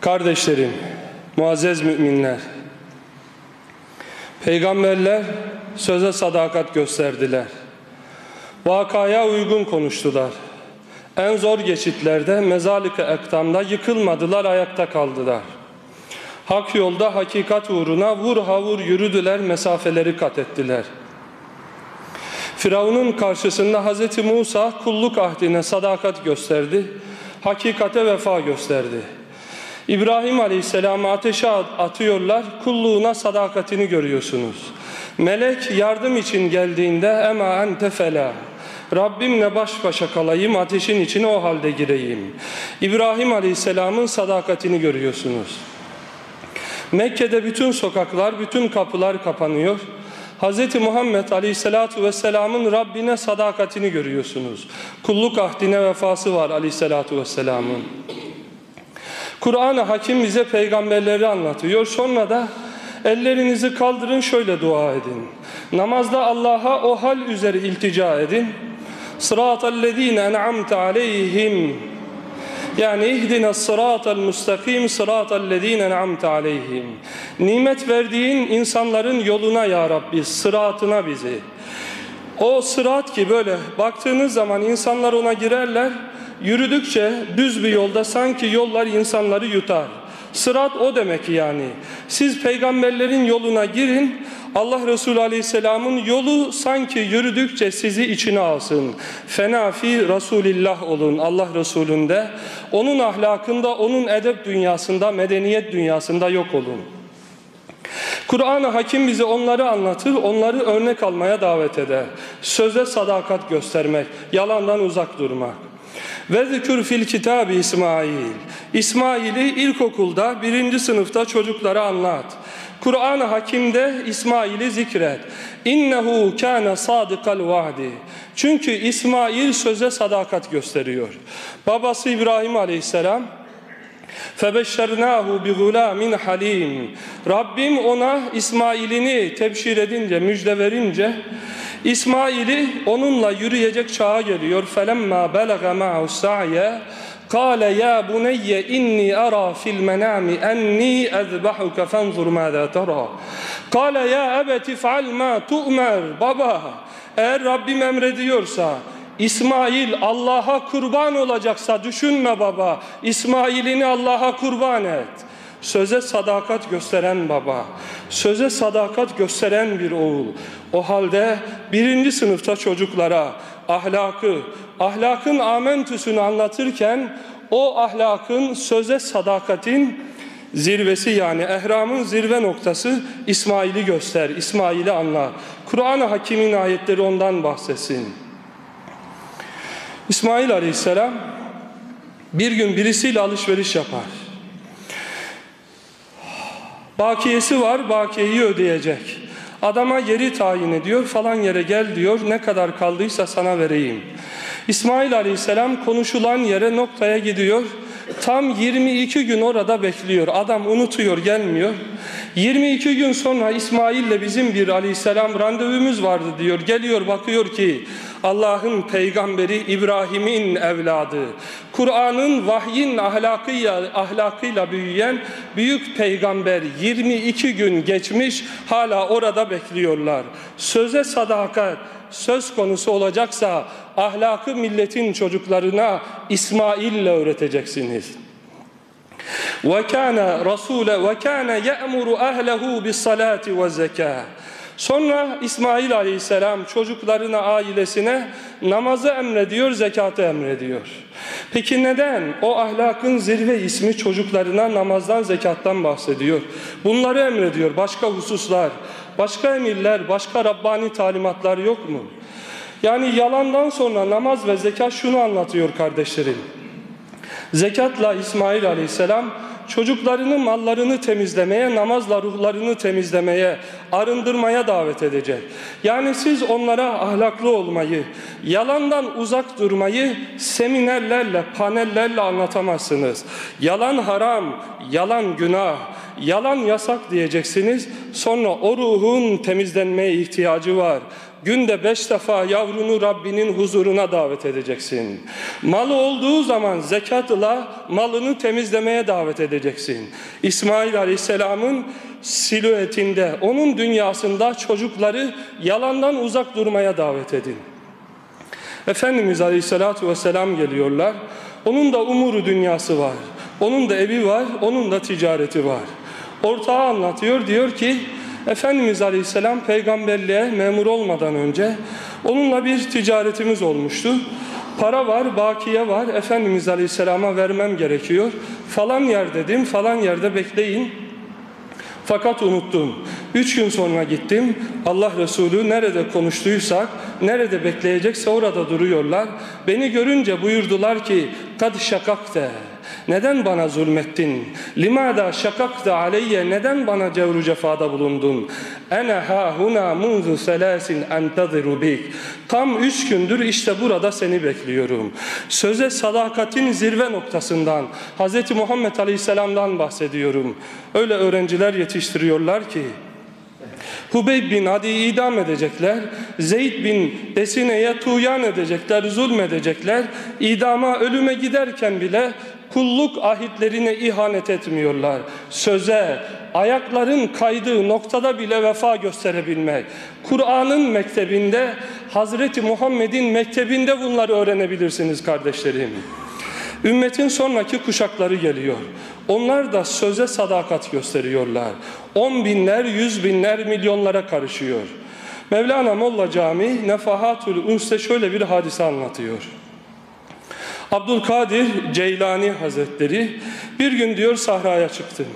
Kardeşlerim, muazzez müminler, peygamberler söze sadakat gösterdiler. Vakaya uygun konuştular. En zor geçitlerde mezalik-i ektamda yıkılmadılar, ayakta kaldılar. Hak yolda hakikat uğruna vur havur yürüdüler, mesafeleri kat ettiler. Firavun'un karşısında Hz. Musa kulluk ahdine sadakat gösterdi, hakikate vefa gösterdi. İbrahim Aleyhisselam'ı ateşe atıyorlar, kulluğuna sadakatini görüyorsunuz. Melek yardım için geldiğinde ema ente fela. Rabbimle baş başa kalayım, ateşin içine o halde gireyim. İbrahim Aleyhisselam'ın sadakatini görüyorsunuz. Mekke'de bütün sokaklar, bütün kapılar kapanıyor. Hz. Muhammed Aleyhisselatü Vesselam'ın Rabbine sadakatini görüyorsunuz. Kulluk ahdine vefası var Aleyhisselatü Vesselam'ın. Kur'an-ı Hakim bize peygamberleri anlatıyor. Sonra da ellerinizi kaldırın şöyle dua edin. Namazda Allah'a o hal üzere iltica edin. Sıratallezine en'amte aleyhim yani ihdina sıratal müstakim sıratallezine en'amte aleyhim. Nimet verdiğin insanların yoluna ya Rabbi, sıratına bizi. O sırat ki böyle baktığınız zaman insanlar ona girerler, yürüdükçe düz bir yolda sanki yollar insanları yutar. Sırat o demek yani. Siz peygamberlerin yoluna girin, Allah Resulü Aleyhisselam'ın yolu sanki yürüdükçe sizi içine alsın. Fenafi Resulillah olun Allah Resulü'nde. Onun ahlakında, onun edep dünyasında, medeniyet dünyasında yok olun. Kur'an-ı Hakim bize onları anlatır, onları örnek almaya davet eder. Söze sadakat göstermek, yalandan uzak durmak. Ve zikür fil kitabı İsmail. İsmail'i ilkokulda birinci sınıfta çocuklara anlat. Kur'an-ı Hakim'de İsmail'i zikret. İnnehu kâne sadıkal vaadi. Çünkü İsmail söze sadakat gösteriyor. Babası İbrahim Aleyhisselam Febeşşernâhu bi gulâmin halim. Rabbim ona İsmail'ini tebşir edince, müjde verince İsmail'i onunla yürüyecek çağa geliyor. Felemmâ belagâ ma'hu sa'ye Kale ya buneyye inni ara fil menami enni ezbahuke fenzur mâzâ tera. Kale ya ebeti feal mâ tu'mer. Baba eğer Rabbim emrediyorsa İsmail Allah'a kurban olacaksa düşünme baba. İsmail'ini Allah'a kurban et. Söze sadakat gösteren baba, söze sadakat gösteren bir oğul. O halde birinci sınıfta çocuklara ahlakı, ahlakın amentüsünü anlatırken o ahlakın söze sadakatin zirvesi yani ehramın zirve noktası İsmail'i göster, İsmail'i anla. Kur'an-ı Hakim'in ayetleri ondan bahsetsin. İsmail Aleyhisselam bir gün birisiyle alışveriş yapar. Bakiyesi var, bakiyeyi ödeyecek. Adama yeri tayin ediyor, falan yere gel diyor, ne kadar kaldıysa sana vereyim. İsmail Aleyhisselam konuşulan yere noktaya gidiyor. Tam 22 gün orada bekliyor. Adam unutuyor, gelmiyor. 22 gün sonra İsmail ile bizim bir aleyhisselam randevumuz vardı diyor. Geliyor bakıyor ki Allah'ın peygamberi İbrahim'in evladı. Kur'an'ın vahyin ahlakıyla, ahlakıyla büyüyen büyük peygamber 22 gün geçmiş hala orada bekliyorlar. Söze sadakat söz konusu olacaksa ahlakı milletin çocuklarına İsmail ile öğreteceksiniz. وَكَانَ رَسُولَ وَكَانَ يَأْمُرُ أَهْلَهُ بِالصَّلَاةِ وَالزَّكَاةِ Sonra İsmail Aleyhisselam çocuklarına, ailesine namazı emrediyor, zekatı emrediyor. Peki neden o ahlakın zirve ismi çocuklarına namazdan, zekattan bahsediyor? Bunları emrediyor. Başka hususlar, başka emirler, başka Rabbani talimatlar yok mu? Yani yalandan sonra namaz ve zekat şunu anlatıyor kardeşlerim. Zekatla İsmail Aleyhisselam çocuklarını mallarını temizlemeye, namazla ruhlarını temizlemeye, arındırmaya davet edecek. Yani siz onlara ahlaklı olmayı, yalandan uzak durmayı seminerlerle, panellerle anlatamazsınız. Yalan haram, yalan günah, yalan yasak diyeceksiniz. Sonra o ruhun temizlenmeye ihtiyacı var. Günde beş defa yavrunu Rabbinin huzuruna davet edeceksin. Malı olduğu zaman zekatla malını temizlemeye davet edeceksin. İsmail Aleyhisselam'ın silüetinde, onun dünyasında çocukları yalandan uzak durmaya davet edin. Efendimiz Aleyhisselatü Vesselam geliyorlar. Onun da umuru dünyası var. Onun da evi var, onun da ticareti var. Ortağı anlatıyor, diyor ki Efendimiz Aleyhisselam peygamberliğe memur olmadan önce onunla bir ticaretimiz olmuştu. Para var, bakiye var. Efendimiz Aleyhisselam'a vermem gerekiyor. Falan yer dedim, falan yerde bekleyin. Fakat unuttum. Üç gün sonra gittim. Allah Resulü nerede konuştuysak, nerede bekleyecekse orada duruyorlar. Beni görünce buyurdular ki, kad şakakte. Neden bana zulmettin? Limada şakakta aleyye neden bana cevru cefada bulundun? Ene ha huna munzu selasin entadiru bik. Tam üç gündür işte burada seni bekliyorum. Söze sadakatin zirve noktasından Hz. Muhammed Aleyhisselam'dan bahsediyorum. Öyle öğrenciler yetiştiriyorlar ki Hubeyb bin Adi'yi idam edecekler. Zeyd bin Desine'ye tuyan edecekler, zulmedecekler. İdama, ölüme giderken bile kulluk ahitlerine ihanet etmiyorlar. Söze, ayakların kaydığı noktada bile vefa gösterebilmek. Kur'an'ın mektebinde, Hazreti Muhammed'in mektebinde bunları öğrenebilirsiniz kardeşlerim. Ümmetin sonraki kuşakları geliyor. Onlar da söze sadakat gösteriyorlar. On binler, yüz binler, milyonlara karışıyor. Mevlana Molla Cami Nefahatül Üns'te şöyle bir hadise anlatıyor. Abdülkadir Ceylani Hazretleri bir gün diyor sahraya çıktım.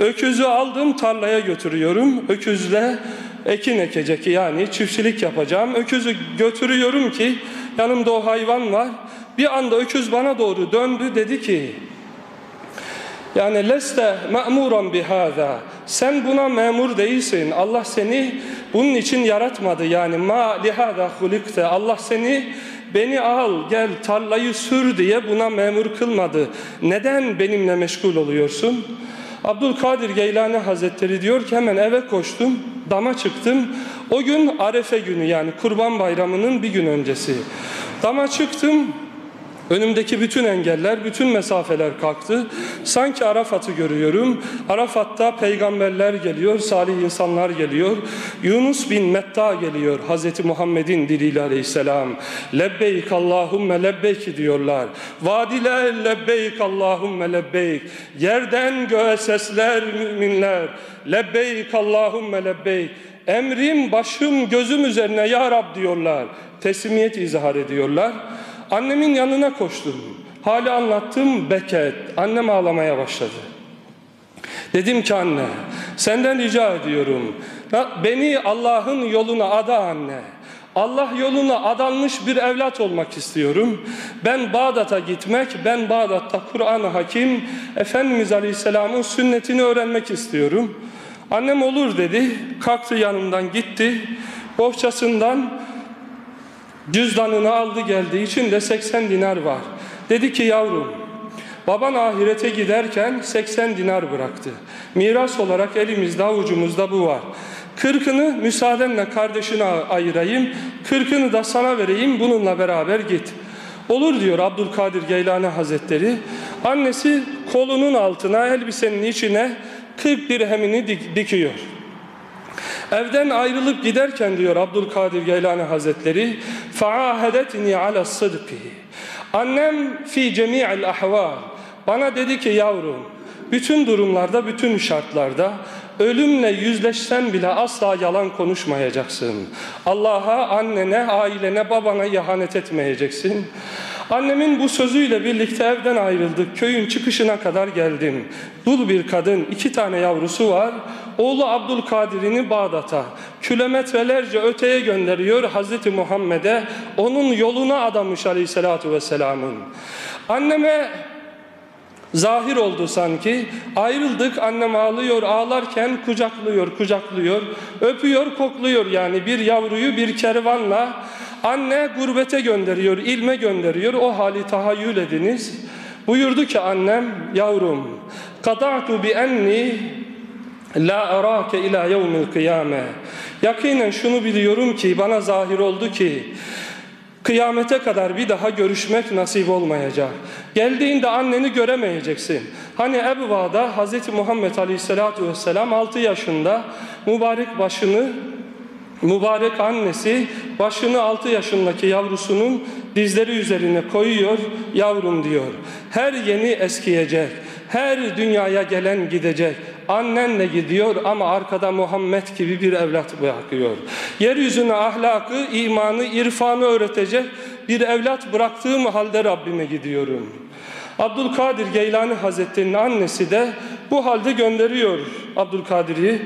Öküzü aldım tarlaya götürüyorum. Öküzle ekin ekecek yani çiftçilik yapacağım. Öküzü götürüyorum ki yanımda o hayvan var. Bir anda öküz bana doğru döndü dedi ki yani leste ma'muran bihâzâ sen buna memur değilsin. Allah seni bunun için yaratmadı. Yani ma lihâzâ hulikte Allah seni beni al gel tarlayı sür diye buna memur kılmadı. Neden benimle meşgul oluyorsun? Abdülkadir Geylani Hazretleri diyor ki hemen eve koştum, dama çıktım. O gün Arefe günü yani Kurban Bayramı'nın bir gün öncesi. Dama çıktım, Önümdeki bütün engeller, bütün mesafeler kalktı. Sanki Arafat'ı görüyorum. Arafat'ta peygamberler geliyor, salih insanlar geliyor. Yunus bin Metta geliyor Hazreti Muhammed'in diliyle aleyhisselam. Lebbeyk Allahümme lebbeyk diyorlar. Vadiler lebbeyk Allahümme lebbeyk. Yerden göğe sesler müminler. Lebbeyk Allahümme lebbeyk. Emrim başım gözüm üzerine ya Rab diyorlar. Teslimiyet izhar ediyorlar. Annemin yanına koştum. Hali anlattım beket. Annem ağlamaya başladı. Dedim ki anne senden rica ediyorum. Beni Allah'ın yoluna ada anne. Allah yoluna adanmış bir evlat olmak istiyorum. Ben Bağdat'a gitmek, ben Bağdat'ta Kur'an-ı Hakim, Efendimiz Aleyhisselam'ın sünnetini öğrenmek istiyorum. Annem olur dedi, kalktı yanımdan gitti. Bohçasından Cüzdanını aldı geldi. İçinde 80 dinar var. Dedi ki yavrum baban ahirete giderken 80 dinar bıraktı. Miras olarak elimizde avucumuzda bu var. Kırkını müsaadenle kardeşine ayırayım. Kırkını da sana vereyim bununla beraber git. Olur diyor Abdülkadir Geylani Hazretleri. Annesi kolunun altına elbisenin içine 40 dirhemini dik dikiyor. Evden ayrılıp giderken diyor Abdülkadir Geylani Hazretleri فَعَاهَدَتْنِي عَلَى الصِّدْقِ Annem fi cemi'il ahval bana dedi ki yavrum bütün durumlarda bütün şartlarda ölümle yüzleşsen bile asla yalan konuşmayacaksın. Allah'a, annene, ailene, babana ihanet etmeyeceksin. Annemin bu sözüyle birlikte evden ayrıldık. Köyün çıkışına kadar geldim. Dul bir kadın, iki tane yavrusu var. Oğlu Abdülkadir'ini Bağdat'a, kilometrelerce öteye gönderiyor Hazreti Muhammed'e. Onun yoluna adamış Aleyhisselatü Vesselam'ın. Anneme Zahir oldu sanki. Ayrıldık annem ağlıyor. Ağlarken kucaklıyor, kucaklıyor. Öpüyor, kokluyor yani bir yavruyu bir kervanla. Anne gurbete gönderiyor, ilme gönderiyor. O hali tahayyül ediniz. Buyurdu ki annem, yavrum, kada'tu bi enni La arake ila yevmil kıyame. Yakinen şunu biliyorum ki bana zahir oldu ki kıyamete kadar bir daha görüşmek nasip olmayacak. Geldiğinde anneni göremeyeceksin. Hani Ebva'da Hz. Muhammed Aleyhisselatü Vesselam 6 yaşında mübarek başını mübarek annesi başını 6 yaşındaki yavrusunun dizleri üzerine koyuyor, yavrum diyor. Her yeni eskiyecek, her dünyaya gelen gidecek. Annenle gidiyor ama arkada Muhammed gibi bir evlat bırakıyor. Yeryüzüne ahlakı, imanı, irfanı öğretecek bir evlat bıraktığım halde Rabbime gidiyorum. Abdülkadir Geylani Hazretleri'nin annesi de bu halde gönderiyor Abdülkadir'i.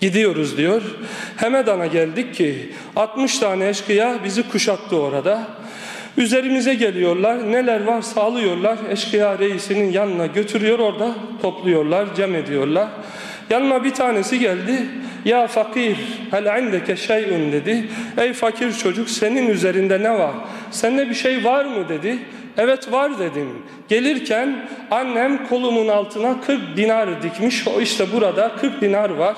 Gidiyoruz diyor. Hemedan'a geldik ki 60 tane eşkıya bizi kuşattı orada. Üzerimize geliyorlar. Neler varsa alıyorlar. Eşkıya reisinin yanına götürüyor orada. Topluyorlar, cem ediyorlar. Yanıma bir tanesi geldi. Ya fakir hel indeke şeyun dedi. Ey fakir çocuk senin üzerinde ne var? Sende bir şey var mı dedi. Evet var dedim. Gelirken annem kolumun altına 40 dinar dikmiş. O işte burada 40 dinar var.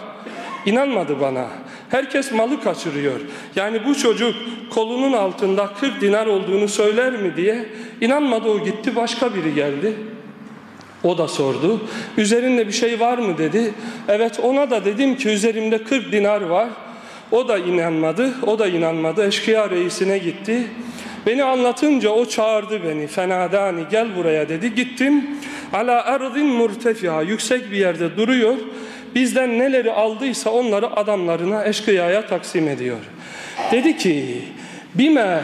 İnanmadı bana. Herkes malı kaçırıyor. Yani bu çocuk kolunun altında 40 dinar olduğunu söyler mi diye inanmadı o gitti başka biri geldi. O da sordu. Üzerinde bir şey var mı dedi. Evet ona da dedim ki üzerimde 40 dinar var. O da inanmadı. O da inanmadı. Eşkıya reisine gitti. Beni anlatınca o çağırdı beni. Fenadani gel buraya dedi. Gittim. Ala erdin murtefia yüksek bir yerde duruyor bizden neleri aldıysa onları adamlarına, eşkıyaya taksim ediyor. Dedi ki, bime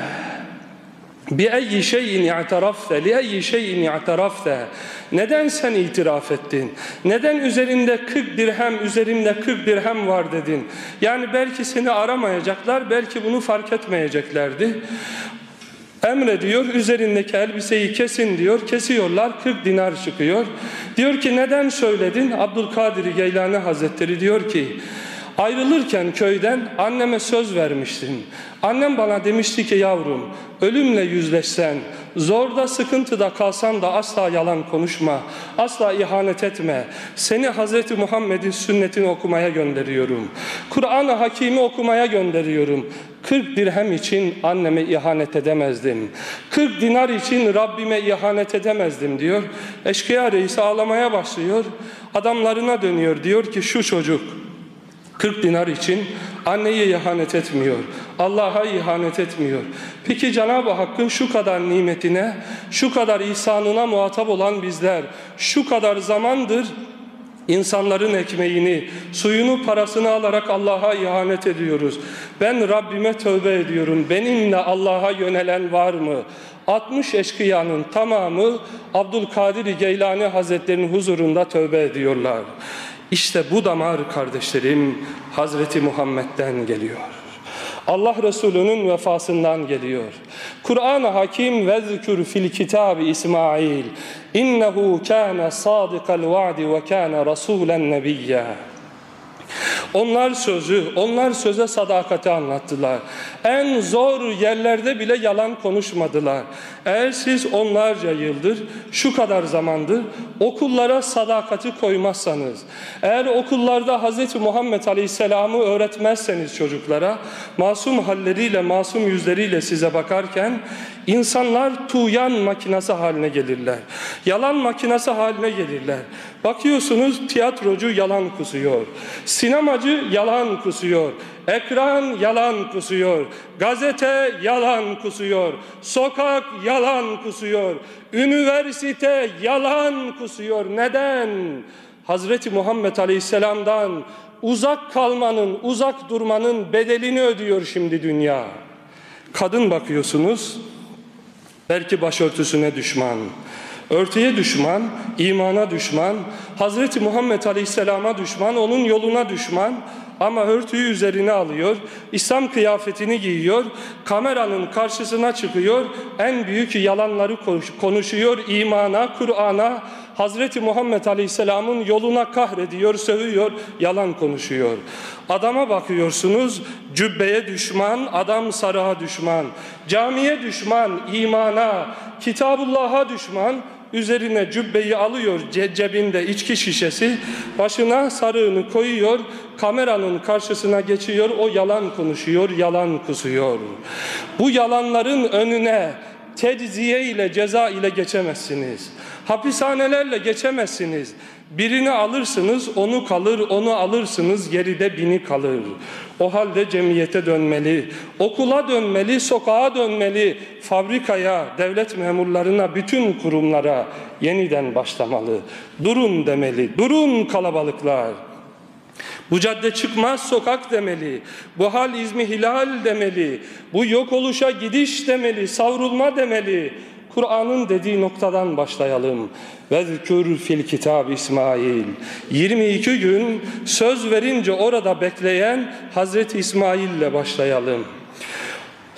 بِأَيِّ شَيْءٍ اَعْتَرَفْتَ لِأَيِّ شَيْءٍ اَعْتَرَفْتَ Neden sen itiraf ettin? Neden üzerinde 40 dirhem, üzerimde 40 dirhem var dedin? Yani belki seni aramayacaklar, belki bunu fark etmeyeceklerdi. Emrediyor üzerindeki elbiseyi kesin diyor. Kesiyorlar 40 dinar çıkıyor. Diyor ki neden söyledin? Abdülkadir Geylani Hazretleri diyor ki ayrılırken köyden anneme söz vermiştim. Annem bana demişti ki yavrum ölümle yüzleşsen zorda sıkıntıda kalsan da asla yalan konuşma. Asla ihanet etme. Seni Hazreti Muhammed'in sünnetini okumaya gönderiyorum. Kur'an-ı Hakim'i okumaya gönderiyorum. 40 dirhem için anneme ihanet edemezdim. 40 dinar için Rabbime ihanet edemezdim diyor. Eşkıya reisi ağlamaya başlıyor. Adamlarına dönüyor. Diyor ki şu çocuk 40 dinar için anneye ihanet etmiyor. Allah'a ihanet etmiyor. Peki Cenab-ı Hakk'ın şu kadar nimetine, şu kadar ihsanına muhatap olan bizler, şu kadar zamandır İnsanların ekmeğini, suyunu, parasını alarak Allah'a ihanet ediyoruz. Ben Rabbime tövbe ediyorum. Benimle Allah'a yönelen var mı? 60 eşkıyanın tamamı Abdülkadir Geylani Hazretleri'nin huzurunda tövbe ediyorlar. İşte bu damar kardeşlerim Hazreti Muhammed'den geliyor. Allah Resulü'nün vefasından geliyor. Kur'an-ı Hakim ve zikür fil kitabı İsmail. İnnehu kâne sâdikal va'di ve kâne rasûlen nebiyyâ. Onlar sözü, onlar söze sadakati anlattılar. En zor yerlerde bile yalan konuşmadılar. Eğer siz onlarca yıldır, şu kadar zamandır okullara sadakati koymazsanız, eğer okullarda Hz. Muhammed Aleyhisselam'ı öğretmezseniz çocuklara, masum halleriyle, masum yüzleriyle size bakarken, insanlar tuğyan makinası haline gelirler. Yalan makinası haline gelirler. Bakıyorsunuz tiyatrocu yalan kusuyor. Sinemacı yalan kusuyor. Ekran yalan kusuyor. Gazete yalan kusuyor. Sokak yalan kusuyor. Üniversite yalan kusuyor. Neden? Hazreti Muhammed Aleyhisselam'dan uzak kalmanın, uzak durmanın bedelini ödüyor şimdi dünya. Kadın bakıyorsunuz, belki başörtüsüne düşman, örtüye düşman, imana düşman, Hazreti Muhammed Aleyhisselam'a düşman, onun yoluna düşman, ama örtüyü üzerine alıyor, İslam kıyafetini giyiyor, kameranın karşısına çıkıyor, en büyük yalanları konuşuyor, imana, Kur'an'a, Hazreti Muhammed Aleyhisselam'ın yoluna kahrediyor, sövüyor, yalan konuşuyor. Adama bakıyorsunuz, cübbeye düşman, adam sarığa düşman, camiye düşman, imana, Kitabullah'a düşman, üzerine cübbeyi alıyor ce- cebinde içki şişesi, başına sarığını koyuyor, kameranın karşısına geçiyor, o yalan konuşuyor, yalan kusuyor. Bu yalanların önüne tecziye ile ceza ile geçemezsiniz. Hapishanelerle geçemezsiniz. Birini alırsınız, onu kalır, onu alırsınız, geride bini kalır. O halde cemiyete dönmeli, okula dönmeli, sokağa dönmeli, fabrikaya, devlet memurlarına, bütün kurumlara yeniden başlamalı. Durun demeli, durun kalabalıklar. Bu cadde çıkmaz sokak demeli. Bu hal izmi hilal demeli. Bu yok oluşa gidiş demeli. Savrulma demeli. Kur'an'ın dediği noktadan başlayalım. Vezkür fil kitab İsmail. 22 gün söz verince orada bekleyen Hazreti İsmail ile başlayalım.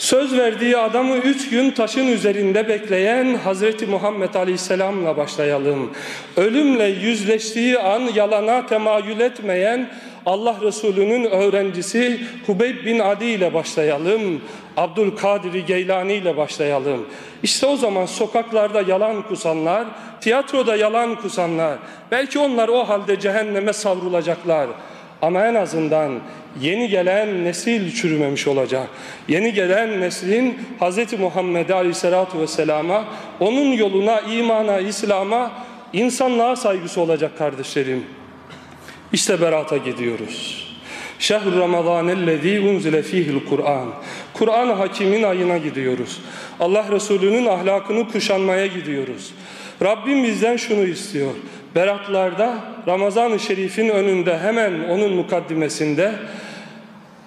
Söz verdiği adamı üç gün taşın üzerinde bekleyen Hazreti Muhammed Aleyhisselam'la başlayalım. Ölümle yüzleştiği an yalana temayül etmeyen Allah Resulü'nün öğrencisi Hubeyb bin Adi ile başlayalım. Abdülkadir Geylani ile başlayalım. İşte o zaman sokaklarda yalan kusanlar, tiyatroda yalan kusanlar, belki onlar o halde cehenneme savrulacaklar. Ama en azından yeni gelen nesil çürümemiş olacak. Yeni gelen neslin Hz. Muhammed Aleyhisselatü Vesselam'a, onun yoluna, imana, İslam'a, insanlığa saygısı olacak kardeşlerim. İşte berata gidiyoruz. Şehr Ramazan ellezî unzile fihil Kur'an. Kur'an hakimin ayına gidiyoruz. Allah Resulü'nün ahlakını kuşanmaya gidiyoruz. Rabbim bizden şunu istiyor. Beratlarda Ramazan-ı Şerif'in önünde hemen onun mukaddimesinde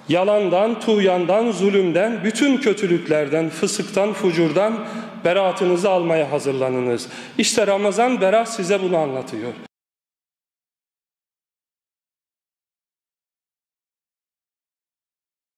yalandan, tuğyandan, zulümden, bütün kötülüklerden, fısıktan, fucurdan beraatınızı almaya hazırlanınız. İşte Ramazan berat size bunu anlatıyor.